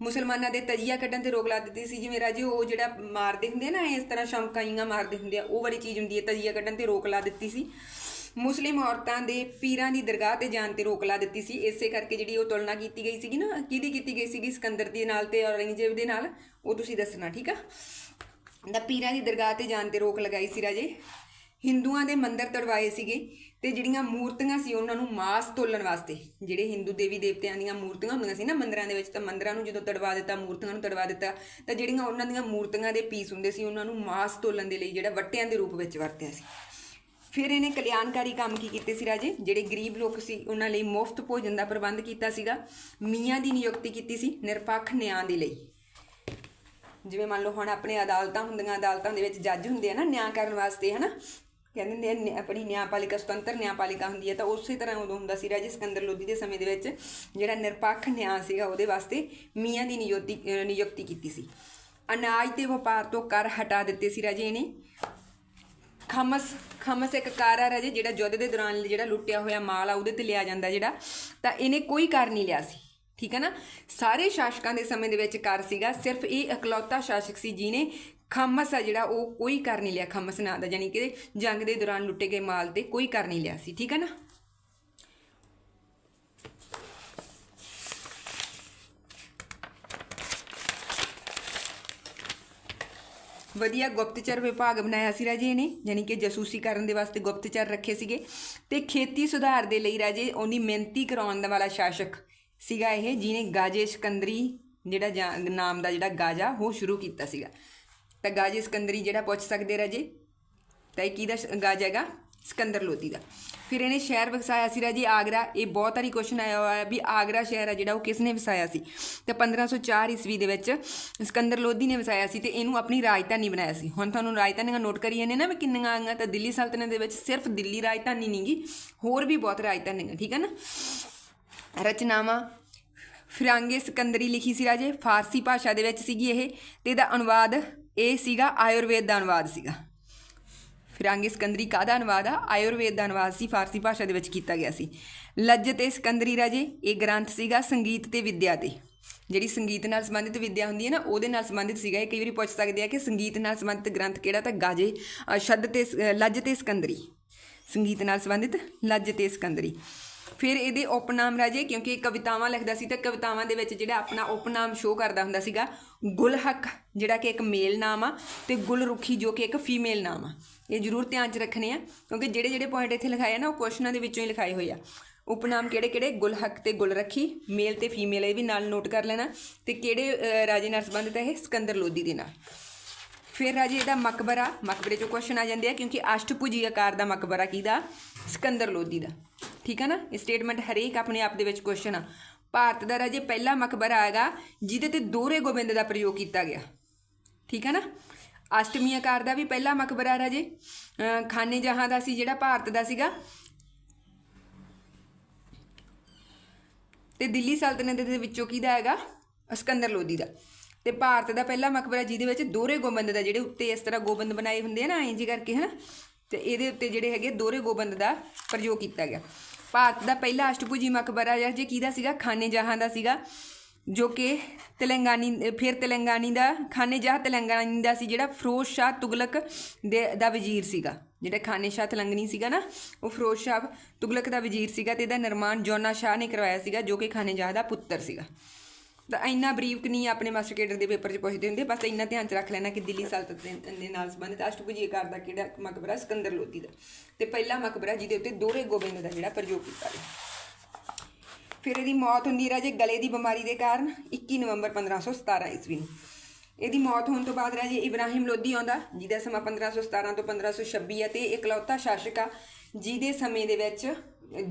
ਮੁਸਲਮਾਨਾਂ ਦੇ ਤਜੀਆ ਕੱਢਣ ਤੇ ਰੋਕ ਲਾ ਦਿੱਤੀ ਸੀ। ਜਿਵੇਂ ਰਾਜੇ, ਉਹ ਜਿਹੜਾ ਮਾਰਦੇ ਹੁੰਦੇ ਨਾ, ਇਸ ਤਰ੍ਹਾਂ ਸ਼ਮਕਾਈਆਂ ਮਾਰਦੇ ਹੁੰਦੇ ਆ, ਉਹ ਵਾਲੀ ਚੀਜ਼ ਹੁੰਦੀ ਹੈ, ਤਜੀਆ ਕੱਢਣ ਤੇ ਰੋਕ ਲਾ ਦਿੱਤੀ ਸੀ। ਮੁਸਲਿਮ ਔਰਤਾਂ ਦੇ ਪੀਰਾਂ ਦੀ ਦਰਗਾਹ ਤੇ ਜਾਣ ਤੇ ਰੋਕ ਲਾ ਦਿੱਤੀ ਸੀ। ਇਸੇ ਕਰਕੇ ਜਿਹੜੀ ਉਹ ਤੁਲਨਾ ਕੀਤੀ ਗਈ ਸੀਗੀ ਨਾ, ਕਿਹਦੀ ਕੀਤੀ ਗਈ ਸੀਗੀ? ਸਿਕੰਦਰ ਦੇ ਨਾਲ ਤੇ ਔਰੰਗਜ਼ੇਬ ਦੇ ਨਾਲ। ਉਹ ਤੁਸੀਂ ਦੱਸਣਾ, ਠੀਕ ਆ? ਦਾ ਪੀਰਾਂ ਦੀ ਦਰਗਾਹ ਤੇ ਜਾਣ ਤੇ ਰੋਕ ਲਗਾਈ ਸੀ ਰਾਜੇ। ਹਿੰਦੂਆਂ ਦੇ ਮੰਦਰ ਤੜਵਾਏ ਸੀਗੇ। ਤੇ ਜਿਹੜੀਆਂ ਮੂਰਤੀਆਂ ਸੀ ਉਹਨਾਂ ਨੂੰ ਮਾਸ ਤੋਲਣ ਵਾਸਤੇ, ਜਿਹੜੇ ਹਿੰਦੂ ਦੇਵੀ ਦੇਵਤਿਆਂ ਦੀਆਂ ਮੂਰਤੀਆਂ ਹੁੰਦੀਆਂ ਸੀ ਨਾ ਮੰਦਰਾਂ ਦੇ ਵਿੱਚ, ਤਾਂ ਮੰਦਰਾਂ ਨੂੰ ਜਦੋਂ ਤੜਵਾ ਦਿੱਤਾ, ਮੂਰਤੀਆਂ ਨੂੰ ਤੜਵਾ ਦਿੱਤਾ, ਤਾਂ ਜਿਹੜੀਆਂ ਉਹਨਾਂ ਦੀਆਂ ਮੂਰਤੀਆਂ ਦੇ ਪੀਸ ਹੁੰਦੇ ਸੀ, ਉਹਨਾਂ ਨੂੰ ਮਾਸ ਤੋਲਣ ਦੇ ਲਈ ਜਿਹੜਾ ਵੱਟਿਆਂ ਦੇ ਰੂਪ ਵਿੱਚ ਵਰਤਿਆ ਸੀ। ਫਿਰ ਇਹਨੇ ਕਲਿਆਣਕਾਰੀ ਕੰਮ ਕੀ ਕੀਤੇ ਸੀ ਰਾਜੇ? ਜਿਹੜੇ ਗਰੀਬ ਲੋਕ ਸੀ, ਉਹਨਾਂ ਲਈ ਮੁਫਤ ਭੋਜਨ ਦਾ ਪ੍ਰਬੰਧ ਕੀਤਾ ਸੀਗਾ, ਮੀਆਂ ਦੀ ਨਿਯੁਕਤੀ ਕੀਤੀ ਸੀ ਨਿਰਪੱਖ ਨਿਆਂ ਦੇ ਲਈ। ਜਿਵੇਂ ਮੰਨ ਲਓ ਹੁਣ ਆਪਣੇ ਅਦਾਲਤਾਂ ਹੁੰਦੀਆਂ, ਅਦਾਲਤਾਂ ਦੇ ਵਿੱਚ ਜੱਜ ਹੁੰਦੇ ਆ ਨਾ ਨਿਆਂ ਕਰਨ ਵਾਸਤੇ, ਹਨਾ? ਕਹਿੰਦੇ ਹੁੰਦੇ ਆ ਨਿ- ਆਪਣੀ ਨਿਆਂਪਾਲਿਕਾ, ਸੁਤੰਤਰ ਨਿਆਂਪਾਲਿਕਾ ਹੁੰਦੀ ਹੈ ਤਾਂ ਉਸੇ ਤਰ੍ਹਾਂ ਉਦੋਂ ਹੁੰਦਾ ਸੀ ਰਾਜੇ ਸਿਕੰਦਰ ਲੋਧੀ ਦੇ ਸਮੇਂ ਦੇ ਵਿੱਚ ਜਿਹੜਾ ਨਿਰਪੱਖ ਨਿਆਂ ਸੀਗਾ ਉਹਦੇ ਵਾਸਤੇ ਮੀਆਂ ਦੀ ਨਿਯੁਕਤੀ ਅਹ, ਨਿਯੁਕਤੀ ਕੀਤੀ ਸੀ। ਅਨਾਜ ਤੇ ਵਪਾਰ ਤੋਂ ਕਰ ਹਟਾ ਦਿੱਤੇ ਸੀ ਰਾਜੇ ਇਹਨੇ। ਖਮਸ ਖਮਸ ਇੱਕ ਕਾਰ ਆ ਰਾਜੇ ਜਿਹੜਾ ਯੁੱਧ ਦੇ ਦੌਰਾਨ ਜਿਹੜਾ ਲੁੱਟਿਆ ਹੋਇਆ ਮਾਲ ਆ ਉਹਦੇ ਤੇ ਲਿਆ ਜਾਂਦਾ ਜਿਹੜਾ, ਤਾਂ ਇਹਨੇ ਕੋਈ ਕਰ ਨਹੀਂ ਲਿਆ ਸੀ। ਠੀਕ ਹੈ ਨਾ? ਸਾਰੇ ਸ਼ਾਸਕਾਂ ਦੇ ਸਮੇਂ ਦੇ ਵਿੱਚ ਕਰ ਸੀਗਾ, ਸਿਰਫ ਇਹ ਇਕਲੌਤਾ ਸ਼ਾਸਕ ਸੀ ਜਿਹਨੇ ਖਮਸ ਆ ਜਿਹੜਾ ਉਹ ਕੋਈ ਕਰ ਨਹੀਂ ਲਿਆ, ਖਮਸ ਨਾਂ ਦਾ ਯਾਨੀ ਕਿ ਜੰਗ ਦੇ ਦੌਰਾਨ ਲੁੱਟੇ ਗਏ ਮਾਲ ਤੇ ਕੋਈ ਕਰ ਨਹੀਂ ਲਿਆ ਸੀ, ਠੀਕ ਹੈ ਨਾ? ਵਧੀਆ ਗੁਪਤਚਰ ਵਿਭਾਗ ਬਣਾਇਆ ਸੀ ਰਾਜੇ ਨੇ ਯਾਨੀ ਕਿ ਜਸੂਸੀ ਕਰਨ ਦੇ ਵਾਸਤੇ ਗੁਪਤਚਰ ਰੱਖੇ ਸੀਗੇ ਤੇ ਖੇਤੀ ਸੁਧਾਰ ਦੇ ਲਈ ਰਾਜੇ ਉਹਦੀ ਮਿਹਨਤੀ ਕਰਾਉਣ ਵਾਲਾ ਸ਼ਾਸਕ ਸੀਗਾ ਇਹ, ਜਿਹਨੇ ਗਾਜੇ ਸਿਕੰਦਰੀ ਜਿਹੜਾ ਜਾਂ- ਨਾਮ ਦਾ ਜਿਹੜਾ ਗਾਜਾ ਉਹ ਸ਼ੁਰੂ ਕੀਤਾ ਸੀਗਾ। ਤਾਂ ਗਾਜੇ ਸਿਕੰਦਰੀ ਜਿਹੜਾ ਪੁੱਛ ਸਕਦੇ ਰਾਜੇ? ਤਾਂ ਇਹ ਕਿਹਦਾ ਗਾਜ ਹੈਗਾ? ਸਿਕੰਦਰ ਲੋਧੀ ਦਾ। ਫਿਰ ਇਹਨੇ ਸ਼ਹਿਰ ਵਸਾਇਆ ਸੀ ਰਾਜੇ ਆਗਰਾ। ਇਹ ਬਹੁਤ ਸਾਰੀ ਕੁਐਸਚਨ ਆਇਆ ਹੋਇਆ ਵੀ ਆਗਰਾ ਸ਼ਹਿਰ ਹੈ ਜਿਹੜਾ ਉਹ ਕਿਸ ਨੇ ਵਸਾਇਆ ਸੀ? ਤੇ 1504 ਈਸਵੀ ਦੇ ਵਿੱਚ ਸਿਕੰਦਰ ਲੋਧੀ ਨੇ ਵਸਾਇਆ ਸੀ ਤੇ ਇਹਨੂੰ ਆਪਣੀ ਰਾਜਧਾਨੀ ਬਣਾਇਆ ਸੀ। ਹੁਣ ਤੁਹਾਨੂੰ ਰਾਜਧਾਨੀਆਂ ਨੋਟ ਕਰੀਏ ਨੇ ਨਾ ਵੀ ਕਿੰਨੀਆਂ ਆਈਆਂ, ਤਾਂ ਦਿੱਲੀ ਸਲਤਨਤ ਦੇ ਵਿੱਚ ਸਿਰਫ ਦਿੱਲੀ ਰਾਜਧਾਨੀ ਨਹੀਂਗੀ ਹੋਰ ਵੀ ਬਹੁਤ ਰਾਜਧਾਨੀਆਂ, ਠੀਕ ਹੈ ਨਾ? ਰਚਨਾਵਾਂ, ਫਿਰਾਂਗੇ ਸਿਕੰਦਰੀ ਲਿਖੀ ਸੀ ਰਾਜੇ, ਫਾਰਸੀ ਭਾਸ਼ਾ ਦੇ ਵਿੱਚ ਸੀਗੀ ਇਹ, ਤੇ ਇਹਦਾ ਅਨੁਵਾਦ ਇਹ ਸੀਗਾ ਆਯੁਰਵੇਦ ਦਾ ਅਨੁਵਾਦ ਸੀਗਾ। ਫਿਰਾਂਗੇ ਸਿਕੰਦਰੀ ਕਾਹਦਾ ਅਨੁਵਾਦ ਆ? ਆਯੁਰਵੇਦ ਦਾ ਅਨੁਵਾਦ ਸੀ, ਫਾਰਸੀ ਭਾਸ਼ਾ ਦੇ ਵਿੱਚ ਕੀਤਾ ਗਿਆ ਸੀ। ਲੱਜ ਤੇ ਸਿਕੰਦਰੀ ਰਾਜੇ, ਇਹ ਗ੍ਰੰਥ ਸੀਗਾ ਸੰਗੀਤ ਤੇ ਵਿੱਦਿਆ ਤੇ। ਜਿਹੜੀ ਸੰਗੀਤ ਨਾਲ ਸੰਬੰਧਿਤ ਵਿੱਦਿਆ ਹੁੰਦੀ ਹੈ ਨਾ, ਉਹਦੇ ਨਾਲ ਸੰਬੰਧਿਤ ਸੀਗਾ। ਇਹ ਕਈ ਵਾਰੀ ਪੁੱਛ ਸਕਦੇ ਆ ਕਿ ਸੰਗੀਤ ਨਾਲ ਸੰਬੰਧਿਤ ਗ੍ਰੰਥ ਕਿਹੜਾ ਤਾਂ ਗਾਜੇ ਸ਼ੱਦ ਸ਼ਬਦ ਤੇ ਲੱਜ ਤੇ ਸਿਕੰਦਰੀ। ਸੰਗੀਤ ਨਾਲ ਸੰਬੰਧਿਤ ਲੱਜ ਤੇ ਸਿਕੰਦਰੀ। ਫਿਰ ਇਹਦੇ ਉਪਨਾਮ ਰਾਜੇ, ਕਿਉਂਕਿ ਇਹ ਕਵਿਤਾਵਾਂ ਲਿਖਦਾ ਸੀ ਤਾਂ ਕਵਿਤਾਵਾਂ ਦੇ ਵਿੱਚ ਜਿਹੜਾ ਆਪਣਾ ਉਪਨਾਮ ਸ਼ੋਅ ਕਰਦਾ ਹੁੰਦਾ ਸੀਗਾ, ਗੁਲਹਕ, ਜਿਹੜਾ ਕਿ ਇੱਕ ਮੇਲ ਨਾਮ ਆ, ਤੇ ਗੁਲਰੁਖੀ ਜੋ ਕਿ ਇੱਕ ਫੀਮੇਲ ਨਾਮ ਆ। ਇਹ ਜ਼ਰੂਰ ਧਿਆਨ 'ਚ ਰੱਖਣੇ ਆ, ਕਿਉਂਕਿ ਜਿਹੜੇ ਜਿਹੜੇ ਪੁਆਇੰਟ ਇੱਥੇ ਲਿਖਾਏ ਆ ਨਾ, ਉਹ ਕੁਐਸਚਨਾਂ ਦੇ ਵਿੱਚੋਂ ਹੀ ਲਿਖਾਏ ਹੋਏ ਆ। ਉਪਨਾਮ ਕਿਹੜੇ ਕਿਹੜੇ? ਗੁਲਹਕ ਤੇ ਗੁਲਰਖੀ ਮੇਲ ਤੇ ਫੀਮੇਲ ਇਹ ਵੀ ਨਾਲ ਨੋਟ ਕਰ ਲੈਣਾ। ਤੇ ਕਿਹੜੇ ਰਾਜੇ ਨਾਲ ਸੰਬੰਧਿਤ ਹੈ ਇਹ? ਸਿਕੰਦਰ ਲੋਧੀ ਦੇ ਨਾਲ। ਫਿਰ ਰਾਜੇ ਇਹਦਾ ਮਕਬਰਾ, ਮਕਬਰੇ ਚੋਂ ਕੁਐਸਚਨ ਆ ਜਾਂਦੇ ਆ, ਕਿਉਂਕਿ ਅਸ਼ਟਭੁਜੀ ਆਕਾਰ ਦਾ ਮਕਬਰਾ ਕਿਹਦਾ? ਸਿਕੰਦਰ ਲੋਧੀ ਦਾ। ਠੀਕ ਆ ਨਾ? ਇਹ ਸਟੇਟਮੈਂਟ ਹਰੇਕ ਆਪਣੇ ਆਪ ਦੇ ਵਿੱਚ ਕੁਐਸਚਨ ਆ। ਭਾਰਤ ਦਾ ਰਾਜੇ ਪਹਿਲਾ ਮਕਬਰਾ ਹੈਗਾ, ਜਿਹਦੇ ਤੇ ਦੋਹਰੇ ਗੋਬਿੰਦ ਦਾ ਪ੍ਰਯੋਗ ਕੀਤਾ ਗਿਆ। ਠੀਕ ਹੈ ਨਾ? ਅਸ਼ਟਮੀ ਆਕਾਰ ਦਾ ਵੀ ਪਹਿਲਾ ਮਕਬਰਾ ਰਾਜੇ। ਖਾਨੇ ਜਹਾਂ ਦਾ ਸੀ ਜਿਹੜਾ ਭਾਰਤ ਦਾ ਸੀਗਾ। ਤੇ ਦਿੱਲੀ ਸਲਤਨਤ ਦੇ ਵਿੱਚੋਂ ਕਿਹਦਾ ਹੈਗਾ? ਸਿਕੰਦਰ ਲੋਧੀ ਦਾ। ਤੇ ਭਾਰਤ ਦਾ ਪਹਿਲਾ ਮਕਬਰਾ ਜਿਹਦੇ ਵਿੱਚ ਦੋਹਰੇ ਗੋਬਿੰਦ ਦਾ, ਜਿਹੜੇ ਉੱਤੇ ਇਸ ਤਰ੍ਹਾਂ ਗੋਬਿੰਦ ਬਣਾਏ ਹੁੰਦੇ ਆ ਨਾ ਐਂ ਜੀ ਕਰਕੇ, ਹਨਾ? ਤੇ ਇਹਦੇ ਉੱਤੇ ਜਿਹੜੇ ਹੈਗੇ ਦੋਹਰੇ ਗੋਬੰਦ ਦਾ ਪ੍ਰਯੋਗ ਕੀਤਾ ਗਿਆ। ਭਾਰਤ ਦਾ ਪਹਿਲਾ ਅਸ਼ਟਭੁਜੀ ਮਕਬਰਾ ਜਿਹੜਾ ਜੇ ਕਿਹਦਾ ਸੀਗਾ? ਖਾਨੇ ਜਹਾਂ ਦਾ ਸੀਗਾ, ਜੋ ਕਿ ਤੇਲੰਗਾਨੀ, ਫਿਰ ਤੇਲੰਗਾਨੀ ਦਾ ਖਾਨੇ ਜਹਾਂ ਤੇਲੰਗਾਨੀ ਦਾ ਸੀ, ਜਿਹੜਾ ਫਰੋਜ਼ ਸ਼ਾਹ ਤੁਗਲਕ ਦੇ, ਦਾ ਵਜ਼ੀਰ ਸੀਗਾ। ਜਿਹੜਾ ਖਾਨੇ ਸ਼ਾਹ ਤੇਲੰਗਨੀ ਸੀਗਾ ਨਾ, ਉਹ ਫਰੋਜ਼ ਸ਼ਾਹ ਤੁਗਲਕ ਦਾ ਵਜ਼ੀਰ ਸੀਗਾ ਤੇ ਇਹਦਾ ਨਿਰਮਾਣ ਜੋਨਾ ਸ਼ਾਹ ਨੇ ਕਰਵਾਇਆ ਸੀਗਾ, ਜੋ ਕਿ ਖਾਨੇ ਜਹਾਂ ਦਾ ਪੁੱਤਰ ਸੀਗਾ। ਤਾਂ ਇੰਨਾ ਬਰੀਫ ਨਹੀਂ ਆਪਣੇ ਮਾਸਟਰ ਕੇਡਰ ਦੇ ਪੇਪਰ 'ਚ ਪੁੱਛਦੇ ਹੁੰਦੇ, ਬਸ ਇੰਨਾ ਧਿਆਨ 'ਚ ਰੱਖ ਲੈਣਾ ਕਿ ਦਿੱਲੀ ਸਲਤਨਤ ਦੇ- ਨਾਲ ਸੰਬੰਧਿਤ ਅਸ਼ਟਭੁਜੀ ਆਕਾਰ ਦਾ ਕਿਹੜਾ ਮਕਬਰਾ? ਸਿਕੰਦਰ ਲੋਧੀ ਦਾ। ਤੇ ਪਹਿਲਾ ਮਕਬਰਾ ਜਿਹਦੇ ਉੱਤੇ ਦੋਹਰੇ ਗੋਬਿੰਦ ਦਾ ਜਿਹੜਾ ਪ੍ਰਯੋਗ ਕੀਤਾ ਗਿਆ। ਫਿਰ ਇਹਦੀ ਮੌਤ ਹੁੰਦੀ ਰਾਜੇ ਗਲੇ ਦੀ ਬਿਮਾਰੀ ਦੇ ਕਾਰਨ 21 ਨਵੰਬਰ 1517 ਈਸਵੀ ਨੂੰ। ਇਹਦੀ ਮੌਤ ਹੋਣ ਤੋਂ ਬਾਅਦ ਰਾਜੇ ਇਬਰਾਹਿਮ ਲੋਧੀ ਆਉਂਦਾ, ਜਿਹਦਾ ਸਮਾਂ 1517 ਤੋਂ 1526 ਹੈ ਤੇ ਇਹ ਇਕਲੌਤਾ ਸ਼ਾਸਕ ਆ, ਜਿਹਦੇ ਸਮੇਂ ਦੇ ਵਿੱਚ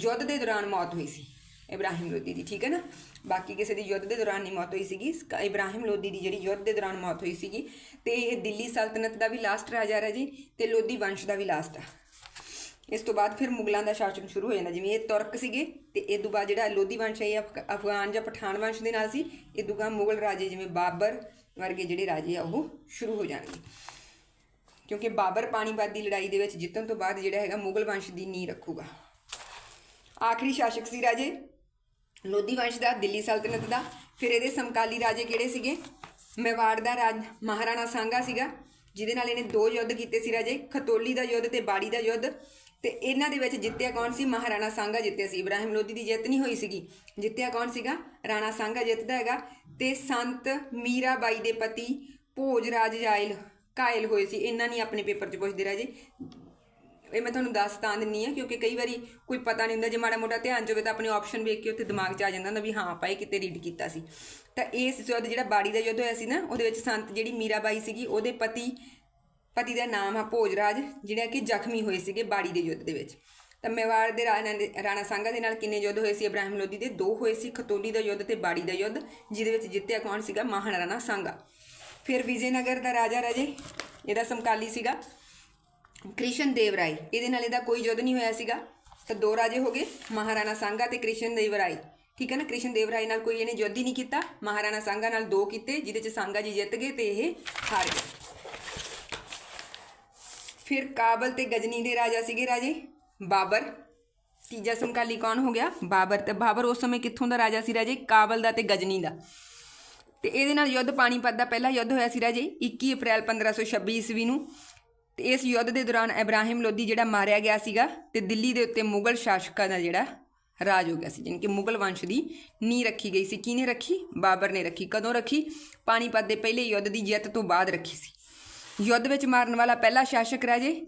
ਯੁੱਧ ਦੇ ਦੌਰਾਨ ਮੌਤ ਹੋਈ ਸੀ। ਇਬਰਾਹਿਮ ਲੋਧੀ ਦੀ, ਠੀਕ ਹੈ ਨਾ? ਬਾਕੀ ਕਿਸੇ ਦੀ ਯੁੱਧ ਦੇ ਦੌਰਾਨ ਨਹੀਂ ਮੌਤ ਹੋਈ ਸੀਗੀ। ਸਕ- ਇਬਰਾਹਿਮ ਲੋਧੀ ਦੀ ਜਿਹੜੀ ਯੁੱਧ ਦੇ ਦੌਰਾਨ ਮੌਤ ਹੋਈ ਸੀਗੀ। ਤੇ ਇਹ ਦਿੱਲੀ ਸਲਤਨਤ ਦਾ ਵੀ ਲਾਸਟ ਰਾਜਾ ਹੈ ਜੀ ਤੇ ਲੋਧੀ ਵੰਸ਼ ਦਾ ਵੀ ਲਾਸਟ ਆ। ਇਸ ਤੋਂ ਬਾਅਦ ਫਿਰ ਮੁਗਲਾਂ ਦਾ ਸ਼ਾਸਨ ਸ਼ੁਰੂ ਹੋ ਜਾਂਦਾ। ਜਿਵੇਂ ਇਹ ਤੁਰਕ ਸੀਗੇ ਤੇ ਇਹ ਤੋਂ ਬਾਅਦ ਜਿਹੜਾ ਲੋਧੀ ਵੰਸ਼ ਹੈ, ਇਹ ਅਫਗਾਨ ਜਾਂ ਪਠਾਨ ਵੰਸ਼ ਦੇ ਨਾਲ ਸੀ। ਇਹ ਤੋਂ ਬਾਅਦ ਮੁਗਲ ਰਾਜੇ ਜਿਵੇਂ ਬਾਬਰ ਵਰਗੇ ਜਿਹੜੇ ਰਾਜੇ ਆ, ਉਹ ਸ਼ੁਰੂ ਹੋ ਜਾਣਗੇ। ਕਿਉਂਕਿ ਬਾਬਰ ਪਾਣੀਪਤ ਦੀ ਲੜਾਈ ਦੇ ਵਿੱਚ ਜਿੱਤਣ ਤੋਂ ਬਾਅਦ ਜਿਹੜਾ ਹੈਗਾ ਮੁਗਲ ਵੰਸ਼ ਦੀ ਨੀਂਹ ਰੱਖੂਗਾ। ਆਖਰੀ ਸ਼ਾਸਕ ਸੀ ਰਾਜੇ। ਲੋਧੀ ਵੰਸ਼ ਦਾ, ਦਿੱਲੀ ਸਲਤਨਤ ਦਾ, ਫਿਰ ਇਹਦੇ ਸਮਕਾਲੀ ਰਾਜੇ ਕਿਹੜੇ ਸੀਗੇ? ਮੇਵਾੜ ਦਾ ਰਾਜ, ਮਹਾਰਾਣਾ ਸਾਂਗਾ ਸੀਗਾ, ਜਿਹਦੇ ਨਾਲ ਇਹਨੇ ਦੋ ਯੁੱਧ ਕੀਤੇ ਸੀ ਰਾਜੇ, ਖਤੋਲੀ ਦਾ ਯੁੱਧ ਤੇ ਬਾੜੀ ਦਾ ਯੁੱਧ, ਤੇ ਇਹਨਾਂ ਦੇ ਵਿੱਚ ਜਿੱਤਿਆ ਕੌਣ ਸੀ? ਮਹਾਰਾਣਾ ਸਾਂਗਾ ਜਿੱਤਿਆ ਸੀ। ਇਬਰਾਹਿਮ ਲੋਧੀ ਦੀ ਜਿੱਤ ਨਹੀਂ ਹੋਈ ਸੀਗੀ। ਜਿੱਤਿਆ ਕੌਣ ਸੀਗਾ? ਰਾਣਾ ਸਾਂਗਾ ਜਿੱਤਦਾ ਹੈਗਾ ਤੇ ਸੰਤ ਮੀਰਾਬਾਈ ਦੇ ਪਤੀ ਭੋਜ ਰਾਜ ਜਾਇਲ ਕਾਇਲ ਹੋਏ ਸੀ। ਇਹਨਾਂ ਨਹੀਂ ਆਪਣੇ ਪੇਪਰ 'ਚ ਪੁੱਛਦੇ ਰਾਜੇ। ਇਹ ਮੈਂ ਤੁਹਾਨੂੰ ਦੱਸ ਤਾਂ ਦਿੰਨੀ ਆ, ਕਿਉਂਕਿ ਕਈ ਵਾਰੀ ਕੋਈ ਪਤਾ ਨਹੀਂ ਹੁੰਦਾ, ਜੇ ਮਾੜਾ ਮੋਟਾ ਧਿਆਨ ਚ ਤਾਂ ਆਪਣੇ ਆਪਸ਼ਨ ਵੇਖ ਕੇ ਉੱਥੇ ਦਿਮਾਗ 'ਚ ਆ ਜਾਂਦਾ ਹੁੰਦਾ ਵੀ ਹਾਂ, ਆਪਾਂ ਇਹ ਕਿਤੇ ਰੀਡ ਕੀਤਾ ਸੀ। ਤਾਂ ਇਸ ਯੁੱਧ ਜਿਹੜਾ ਬਾੜੀ ਦਾ ਯੁੱਧ ਹੋਇਆ ਸੀ ਨਾ, ਉਹਦੇ ਵਿੱਚ ਸੰਤ ਜਿਹੜੀ ਮੀਰਾਬਾਈ ਸੀਗੀ, ਉਹਦੇ ਪਤੀ ਪਤੀ ਦਾ ਨਾਮ ਆ ਭੋਜਰਾਜ, ਜਿਹੜਾ ਕਿ ਜ਼ਖਮੀ ਹੋਏ ਸੀਗੇ ਬਾੜੀ ਦੇ ਯੁੱਧ ਦੇ ਵਿੱਚ। ਤਾਂ ਮੇਵਾੜ ਦੇ ਰਾਣਾ ਦੇ- ਦੇ ਨਾਲ ਕਿੰਨੇ ਯੁੱਧ ਹੋਏ ਸੀ? ਇਬਰਾਹਿਮ ਲੋਧੀ ਦੇ ਦੋ ਹੋਏ ਸੀ, ਖਤੋਲੀ ਦਾ ਯੁੱਧ ਤੇ ਬਾੜੀ ਦਾ ਯੁੱਧ, ਜਿਹਦੇ ਵਿੱਚ ਜਿੱਤਿਆ ਕੌਣ ਸੀਗਾ? ਮਹਾਰਾਣਾ ਸਾਂਗਾ ਫਿਰ ਵਿਜੇਨਗਰ ਦਾ ਰਾਜਾ ਰਾਜੇ, ਇਹਦਾ ਸਮਕਾਲੀ ਸੀਗਾ। ਕ੍ਰਿਸ਼ਨ ਦੇਵ ਰਾਏ ਇਹਦੇ ਨਾਲ ਇਹਦਾ ਕੋਈ ਯੁੱਧ ਨਹੀਂ ਹੋਇਆ ਸੀਗਾ। ਤਾਂ ਦੋ ਰਾਜੇ ਹੋ ਗਏ, ਮਹਾਰਾਣਾ ਸਾਂਗਾ ਤੇ ਕ੍ਰਿਸ਼ਨ ਦੇਵ ਰਾਏ ਠੀਕ ਹੈ ਨਾ? ਕ੍ਰਿਸ਼ਨ ਦੇਵ ਰਾਏ ਨਾਲ ਕੋਈ ਇਹਨੇ ਯੁੱਧ ਹੀ ਨਹੀਂ ਕੀਤਾ। ਮਹਾਰਾਣਾ ਸਾਂਗਾ ਨਾਲ ਦੋ ਕੀਤੇ, ਜਿਹਦੇ ਚ ਸਾਂਗਾ ਜੀ ਜਿੱਤ ਗਏ ਤੇ ਇਹ ਹਾਰ ਗਏ। ਫਿਰ ਕਾਬਲ ਤੇ ਗਜਨੀ ਦੇ ਰਾਜਾ ਸੀਗੇ ਰਾਜੇ, ਬਾਬਰ। ਤੀਜਾ ਸਮਕਾਲੀ ਕੌਣ ਹੋ ਗਿਆ? ਬਾਬਰ। ਤੇ ਬਾਬਰ ਉਸ ਸਮੇਂ ਕਿੱਥੋਂ ਦਾ ਰਾਜਾ ਸੀ ਰਾਜੇ? ਕਾਬਲ ਦਾ ਤੇ ਗਜਨੀ ਦਾ। ਤੇ ਇਹਦੇ ਨਾਲ ਯੁੱਧ ਪਾਣੀਪਤ ਦਾ ਪਹਿਲਾ ਯੁੱਧ ਹੋਇਆ ਸੀ ਰਾਜੇ 21 ਅਪ੍ਰੈਲ 1526 ਈਸਵੀ ਨੂੰ। ਤੇ ਇਸ ਯੁੱਧ ਦੇ ਦੌਰਾਨ ਇਬਰਾਹਿਮ ਲੋਧੀ ਜਿਹੜਾ ਮਾਰਿਆ ਗਿਆ ਸੀਗਾ ਤੇ ਦਿੱਲੀ ਦੇ ਉੱਤੇ ਮੁਗਲ ਸ਼ਾਸਕਾਂ ਦਾ ਜਿਹੜਾ ਰਾਜ ਹੋ ਗਿਆ ਸੀ, ਜਾਣੀ ਕਿ ਮੁਗਲ ਵੰਸ਼ ਦੀ ਨੀਂਹ ਰੱਖੀ ਗਈ ਸੀ। ਕਿਹਨੇ ਰੱਖੀ? ਬਾਬਰ ਨੇ ਰੱਖੀ। ਕਦੋਂ ਰੱਖੀ? ਪਾਣੀਪਤ ਦੇ ਪਹਿਲੇ ਯੁੱਧ ਦੀ ਜਿੱਤ ਤੋਂ ਬਾਅਦ ਰੱਖੀ ਸੀ। ਯੁੱਧ ਵਿੱਚ ਮਾਰਨ ਵਾਲਾ ਪਹਿਲਾ ਸ਼ਾਸਕ ਰਾਜੇ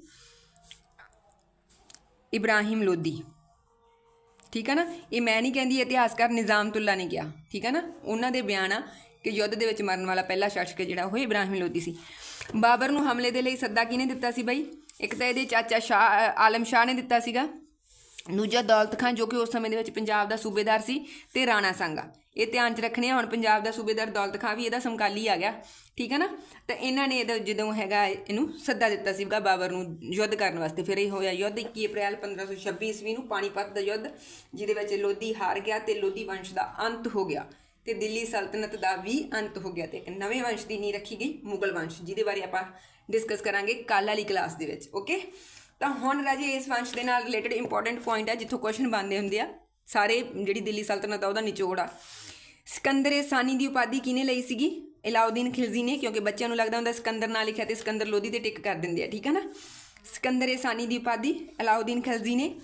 ਇਬਰਾਹਿਮ ਲੋਧੀ। ਠੀਕ ਹੈ ਨਾ? ਇਹ ਮੈਂ ਨਹੀਂ ਕਹਿੰਦੀ ਇਤਿਹਾਸਕਾਰ ਨਿਜ਼ਾਮਤੁੱਲਾ ਨੇ ਕਿਹਾ। ਠੀਕ ਹੈ ਨਾ? ਉਹਨਾਂ ਦੇ ਬਿਆਨ ਆ ਕਿ ਯੁੱਧ ਦੇ ਵਿੱਚ ਮਰਨ ਵਾਲਾ ਪਹਿਲਾ ਸ਼ਾਸਕ ਜਿਹੜਾ ਉਹ ਇਬਰਾਹਿਮ ਲੋਧੀ ਸੀ। ਬਾਬਰ ਨੂੰ ਹਮਲੇ ਦੇ ਲਈ ਸੱਦਾ ਕਿਹਨੇ ਦਿੱਤਾ ਸੀ ਬਈ? ਇੱਕ ਤਾਂ ਇਹਦੇ ਚਾਚਾ ਸ਼ਾਹ ਆਲਮ ਸ਼ਾਹ ਨੇ ਦਿੱਤਾ ਸੀਗਾ। ਦੂਜਾ ਦੌਲਤ ਖਾਨ, ਜੋ ਕਿ ਉਸ ਸਮੇਂ ਦੇ ਵਿੱਚ ਪੰਜਾਬ ਦਾ ਸੂਬੇਦਾਰ ਸੀ, ਤੇ ਰਾਣਾ ਸੰਗਾ ਇਹ ਧਿਆਨ 'ਚ ਰੱਖਣੇ ਆ, ਹੁਣ ਪੰਜਾਬ ਦਾ ਸੂਬੇਦਾਰ ਦੌਲਤ ਖਾਨ ਵੀ ਇਹਦਾ ਸਮਕਾਲੀ ਆ ਗਿਆ। ਠੀਕ ਹੈ ਨਾ? ਤਾਂ ਇਹਨਾਂ ਨੇ ਇਹਦਾ ਜਦੋਂ ਹੈਗਾ ਇਹਨੂੰ ਸੱਦਾ ਦਿੱਤਾ ਸੀਗਾ ਬਾਬਰ ਨੂੰ ਯੁੱਧ ਕਰਨ ਵਾਸਤੇ। ਫਿਰ ਇਹ ਹੋਇਆ ਯੁੱਧ 21 ਅਪ੍ਰੈਲ 1526 ਈਸਵੀ ਨੂੰ ਪਾਣੀਪਤ ਦਾ ਯੁੱਧ, ਜਿਹਦੇ ਵਿੱਚ ਲੋਧੀ ਹਾਰ ਗਿਆ ਤੇ ਲੋਧੀ ਵੰਸ਼ ਦਾ ਅੰਤ ਹੋ ਗਿਆ। ਤੇ ਦਿੱਲੀ ਸਲਤਨਤ ਦਾ ਵੀ ਅੰਤ ਹੋ ਗਿਆ ਤੇ ਇੱਕ ਨਵੇਂ ਵੰਸ਼ ਦੀ ਨੀਂਹ ਰੱਖੀ ਗਈ, ਮੁਗਲ ਵੰਸ਼, ਜਿਹਦੇ ਬਾਰੇ ਆਪਾਂ ਡਿਸਕਸ ਕਰਾਂਗੇ ਕੱਲ੍ਹ ਵਾਲੀ ਕਲਾਸ ਦੇ ਵਿੱਚ ਓਕੇ ਤਾਂ ਹੁਣ ਰਾਜੇ ਇਸ ਵੰਸ਼ ਦੇ ਨਾਲ ਰਿਲੇਟਡ ਇੰਪੋਰਟੈਂਟ ਪੁਆਇੰਟ ਆ, ਜਿੱਥੋਂ ਕੁਐਸਚਨ ਬਣਦੇ ਹੁੰਦੇ ਆ, ਸਾਰੇ ਜਿਹੜੀ ਦਿੱਲੀ ਸਲਤਨਤ ਆ, ਉਹਦਾ ਨਿਚੋੜ ਆ। ਸਿਕੰਦਰ ਸਾਨੀ ਦੀ ਉਪਾਧੀ ਕਿਹਨੇ ਲਈ ਸੀਗੀ? ਅਲਾਉਦੀਨ ਖਿਲਜ਼ੀ ਨੇ, ਕਿਉਂਕਿ ਬੱਚਿਆਂ ਨੂੰ ਲੱਗਦਾ ਹੁੰਦਾ ਸਿਕੰਦਰ ਨਾਲ ਲਿਖਿਆ ਤੇ ਸਿਕੰਦਰ ਲੋਧੀ ਤੇ ਟਿਕ ਕਰ ਦਿੰਦੇ ਆ, ਠੀਕ ਹੈ ਨਾ? ਸਿਕੰਦਰ ਸਾਨੀ ਦੀ ਉਪਾਧੀ ਅਲਾਉਦੀਨ ਖਿਲਜ਼ੀ ਨੇ।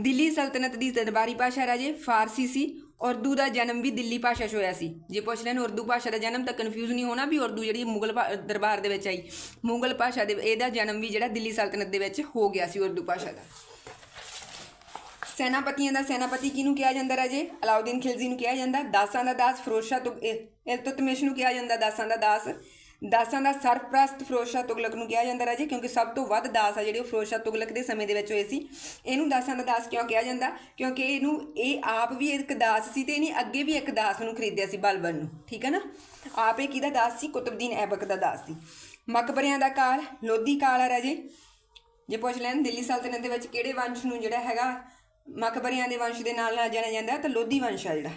ਦਿੱਲੀ ਸਲਤਨਤ ਦੀ ਦਰਬਾਰੀ ਭਾਸ਼ਾ ਰਾਜੇ ਫਾਰਸੀ ਸੀ ਉਰਦੂ ਦਾ ਜਨਮ ਵੀ ਦਿੱਲੀ ਭਾਸ਼ਾ 'ਚ ਹੋਇਆ ਸੀ। ਜੇ ਪੁੱਛ ਲੈਣ ਉਰਦੂ ਭਾਸ਼ਾ ਦਾ ਜਨਮ ਤਾਂ ਕਨਫਿਊਜ਼ ਨਹੀਂ ਹੋਣਾ ਵੀ ਉਰਦੂ ਜਿਹੜੀ ਮੁਗਲ ਭਾ- ਦਰਬਾਰ ਦੇ ਵਿੱਚ ਆਈ। ਮੁਗਲ ਭਾਸ਼ਾ ਦੇ, ਇਹਦਾ ਜਨਮ ਵੀ ਜਿਹੜਾ ਦਿੱਲੀ ਸਲਤਨਤ ਦੇ ਵਿੱਚ ਹੋ ਗਿਆ ਸੀ ਉਰਦੂ ਭਾਸ਼ਾ ਦਾ। ਸੈਨਾਪਤੀਆਂ ਦਾ ਸੈਨਾਪਤੀ ਕਿਹਨੂੰ ਕਿਹਾ ਜਾਂਦਾ ਰਾਜੇ? ਅਲਾਉਦੀਨ ਖਿਲਜੀ ਨੂੰ ਕਿਹਾ ਜਾਂਦਾ। ਦਾਸਾਂ ਦਾ ਦਾਸ ਫਿਰੋਜ਼ਸ਼ਾਹ ਤੋਂ ਇਹ- ਨੂੰ ਕਿਹਾ ਜਾਂਦਾ। ਦਾਸਾਂ ਦਾ ਦਾਸ ਦਾਸਾਂ ਦਾ ਸਰਪ੍ਰਸਤ ਫਿਰੋਜ਼ਸ਼ਾਹ ਤੁਗਲਕ ਨੂੰ ਕਿਹਾ ਜਾਂਦਾ ਰਾਜੇ, ਕਿਉਂਕਿ ਸਭ ਤੋਂ ਵੱਧ ਦਾਸ ਆ ਜਿਹੜੇ ਉਹ ਫਿਰੋਜ਼ਸ਼ਾਹ ਤੁਗਲਕ ਦੇ ਸਮੇਂ ਦੇ ਵਿੱਚ ਹੋਏ ਸੀ। ਇਹਨੂੰ ਦਾਸਾਂ ਦਾ ਦਾਸ ਕਿਉਂ ਕਿਹਾ ਜਾਂਦਾ? ਕਿਉਂਕਿ ਇਹਨੂੰ ਇਹ ਆਪ ਵੀ ਇੱਕ ਦਾਸ ਸੀ ਤੇ ਇਹਨੇ ਅੱਗੇ ਵੀ ਇੱਕ ਦਾਸ ਨੂੰ ਖਰੀਦਿਆ ਸੀ ਬਲਬਨ ਨੂੰ, ਠੀਕ ਹੈ ਨਾ? ਆਪ ਇਹ ਕਿਹਦਾ ਦਾਸ ਸੀ? ਕੁਤਬਦੀਨ ਐਬਕ ਦਾ ਦਾਸ ਸੀ। ਮਕਬਰਿਆਂ ਦਾ ਕਾਲ, ਲੋਧੀ ਕਾਲ ਆ ਰਾਜੇ। ਜੇ ਪੁੱਛ ਲੈਣ, ਦਿੱਲੀ ਸਲਤਨਤ ਦੇ ਵਿੱਚ ਕਿਹੜੇ ਵੰਸ਼ ਨੂੰ ਜਿਹੜਾ ਹੈਗਾ ਮਕਬਰਿਆਂ ਦੇ ਵੰਸ਼ ਦੇ ਨਾਲ ਨਾਲ ਜਾਣਿਆ ਜਾਂਦਾ ਤਾਂ ਲੋਧੀ ਵੰਸ਼ ਆ ਜਿਹੜਾ।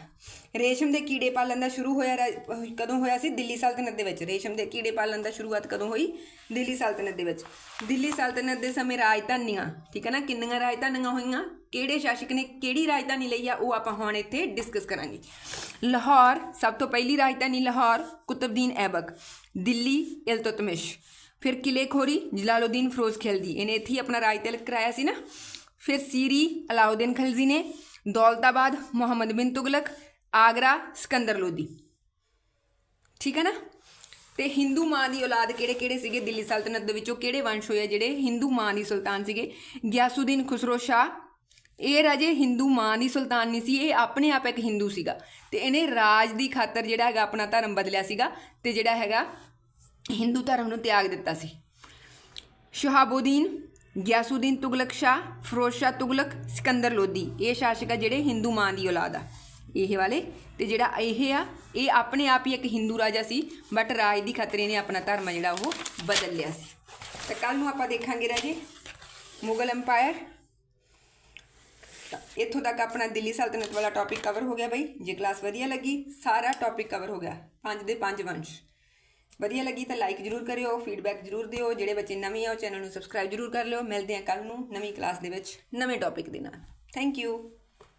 ਰੇਸ਼ਮ ਦੇ ਕੀੜੇ ਪਾਲਣ ਦਾ ਸ਼ੁਰੂ ਹੋਇਆ ਰਾ- ਕਦੋਂ ਹੋਇਆ ਸੀ? ਦਿੱਲੀ ਸਲਤਨਤ ਦੇ ਵਿੱਚ। ਰੇਸ਼ਮ ਦੇ ਕੀੜੇ ਪਾਲਣ ਦਾ ਸ਼ੁਰੂਆਤ ਕਦੋਂ ਹੋਈ? ਦਿੱਲੀ ਸਲਤਨਤ ਦੇ ਵਿੱਚ। ਦਿੱਲੀ ਸਲਤਨਤ ਦੇ ਸਮੇਂ ਰਾਜਧਾਨੀਆਂ, ਠੀਕ ਹੈ ਨਾ? ਕਿੰਨੀਆਂ ਰਾਜਧਾਨੀਆਂ ਹੋਈਆਂ? ਕਿਹੜੇ ਸ਼ਾਸਕ ਨੇ ਕਿਹੜੀ ਰਾਜਧਾਨੀ ਲਈ ਆ? ਉਹ ਆਪਾਂ ਹੁਣ ਇੱਥੇ ਡਿਸਕਸ ਕਰਾਂਗੇ। ਲਾਹੌਰ, ਸਭ ਤੋਂ ਪਹਿਲੀ ਰਾਜਧਾਨੀ ਲਾਹੌਰ, ਕੁਤਬਦੀਨ ਐਬਕ। ਦਿੱਲੀ, ਇਲਤੁਤਮਿਸ਼। ਫਿਰ ਕਿਲੇਖੋਰੀ ਜਲਾਲਉਦੀਨ ਫਿਰੋਜ਼ ਖਿਲਜੀ। ਇਹਨੇ ਇੱਥੇ ਹੀ ਆਪਣਾ ਰਾਜ ਤਿਲਕ ਕਰਾਇਆ ਸੀ ਨਾ? ਫਿਰ ਸੀਰੀ ਅਲਾਉਦੀਨ ਖਿਲਜੀ ਨੇ ਦੌਲਤਾਬਾਦ ਮੁਹੰਮਦ ਬਿਨ ਤੁਗਲਕ ਆਗਰਾ ਸਿਕੰਦਰ ਲੋਦੀ ਠੀਕ ਹੈ ਨਾ ਤੇ ਹਿੰਦੂ ਮਾਂ ਦੀ ਔਲਾਦ ਕਿਹੜੇ ਕਿਹੜੇ ਸੀਗੇ ਦਿੱਲੀ ਸਲਤਨਤ ਦੇ ਵਿੱਚੋਂ ਕਿਹੜੇ ਵੰਸ਼ ਹੋਏ ਆ ਜਿਹੜੇ ਹਿੰਦੂ ਮਾਂ ਦੀ ਸੁਲਤਾਨ ਸੀਗੇ ਗਿਆਸੂਦੀਨ ਖੁਸਰੋ ਸ਼ਾਹ ਇਹ ਰਾਜੇ ਹਿੰਦੂ ਮਾਂ ਦੀ ਸੁਲਤਾਨ ਨਹੀਂ ਸੀ ਇਹ ਆਪਣੇ ਆਪ ਇੱਕ ਹਿੰਦੂ ਸੀਗਾ ਤੇ ਇਹਨੇ ਰਾਜ ਦੀ ਖਾਤਰ ਜਿਹੜਾ ਹੈਗਾ ਆਪਣਾ ਧਰਮ ਬਦਲਿਆ ਸੀਗਾ ਤੇ ਜਿਹੜਾ ਹੈਗਾ ਹਿੰਦੂ ਧਰਮ ਨੂੰ ਤਿਆਗ ਦਿੱਤਾ ਸੀ ਸ਼ਹਾਬੁਦੀਨ ਗਿਆਸੂਦੀਨ ਤੁਗਲਕ ਸ਼ਾਹ, ਫਿਰੋਜ਼ ਸ਼ਾਹ ਤੁਗਲਕ, ਸਿਕੰਦਰ ਲੋਧੀ। ਇਹ ਸ਼ਾਸਕ ਆ ਜਿਹੜੇ ਹਿੰਦੂ ਮਾਂ ਦੀ ਔਲਾਦ ਆ। ਇਹ ਵਾਲੇ। ਤੇ ਜਿਹੜਾ ਇਹ ਆ, ਇਹ ਆਪਣੇ ਆਪ ਹੀ ਇੱਕ ਹਿੰਦੂ ਰਾਜਾ ਸੀ ਬਟ ਰਾਜ ਦੀ ਖਤਰੇ ਨੇ ਆਪਣਾ ਧਰਮ ਆ ਜਿਹੜਾ ਉਹ ਬਦਲ ਲਿਆ ਸੀ। ਤਾਂ ਕੱਲ ਨੂੰ ਆਪਾਂ ਦੇਖਾਂਗੇ ਰਾਜੇ, ਮੁਗਲ ਐਮਪਾਇਰ ਇੱਥੋਂ ਤੱਕ ਆਪਣਾ ਦਿੱਲੀ ਸਲਤਨਤ ਵਾਲਾ ਟੌਪਿਕ ਕਵਰ ਹੋ ਗਿਆ ਬਈ। ਜੇ ਕਲਾਸ ਵਧੀਆ ਲੱਗੀ, ਸਾਰਾ ਟੌਪਿਕ ਕਵਰ ਹੋ ਗਿਆ। ਪੰਜ ਦੇ ਪੰਜ ਵੰਸ਼। ਵਧੀਆ ਲੱਗੀ ਤਾਂ ਲਾਈਕ ਜਰੂਰ ਕਰਿਓ ਫੀਡਬੈਕ ਜਰੂਰ ਦਿਓ, ਜਿਹੜੇ ਬੱਚੇ ਨਵੇਂ ਆ ਉਹ ਚੈਨਲ ਨੂੰ ਸਬਸਕ੍ਰਾਈਬ ਜਰੂਰ ਕਰ ਲਿਓ। ਮਿਲਦੇ ਆ ਕੱਲ ਨੂੰ ਨਵੀਂ ਕਲਾਸ ਦੇ ਵਿੱਚ, ਨਵੇਂ ਟੌਪਿਕ ਦੇ ਨਾਲ। Thank you